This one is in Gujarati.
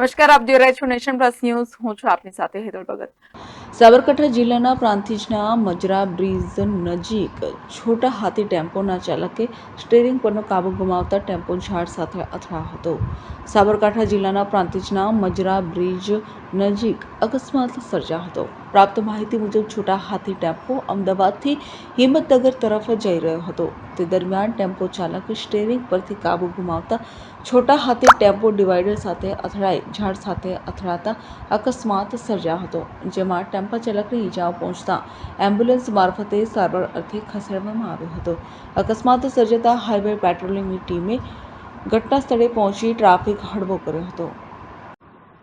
નમસ્કાર, આપ જોઈ રહ્યા છો નેશન પ્લસ ન્યૂઝ. હું છું આપની સાથે હેતલ ભગત. સાબરકાંઠા જિલ્લાના પ્રાંતિજના મજરા બ્રિજ નજીક છોટા હાથી ટેમ્પોના ચાલકે સ્ટેરિંગ પરનો કાબુ ગુમાવતા ટેમ્પો ઝાડ સાથે અથડાયો હતો. સાબરકાંઠા જિલ્લાના પ્રાંતિજના મજરા બ્રિજ નજીક અકસ્માત સર્જા હતો. પ્રાપ્ત માહિતી મુજબ છોટા હાથી ટેમ્પો અમદાવાદથી હિંમતનગર તરફ જઈ રહ્યો હતો. તે દરમિયાન ટેમ્પો ચાલક સ્ટેરિંગ પરથી કાબુ ગુમાવતા છોટા હાથી ટેમ્પો ડિવાઈડર સાથે અથડાઈ, ઝાડ સાથે અથડાતા અકસ્માત સર્જા હતો, જેમાં ટેમ્પા ચાલકને ઈજાઓ પહોંચતા એમ્બ્યુલન્સ મારફતે સારવાર અર્થે ખસેડવામાં આવ્યો હતો. અકસ્માત સર્જાતા હાઈવે પેટ્રોલિંગની ટીમે ઘટના સ્થળે પહોંચી ટ્રાફિક હળવો કર્યો હતો.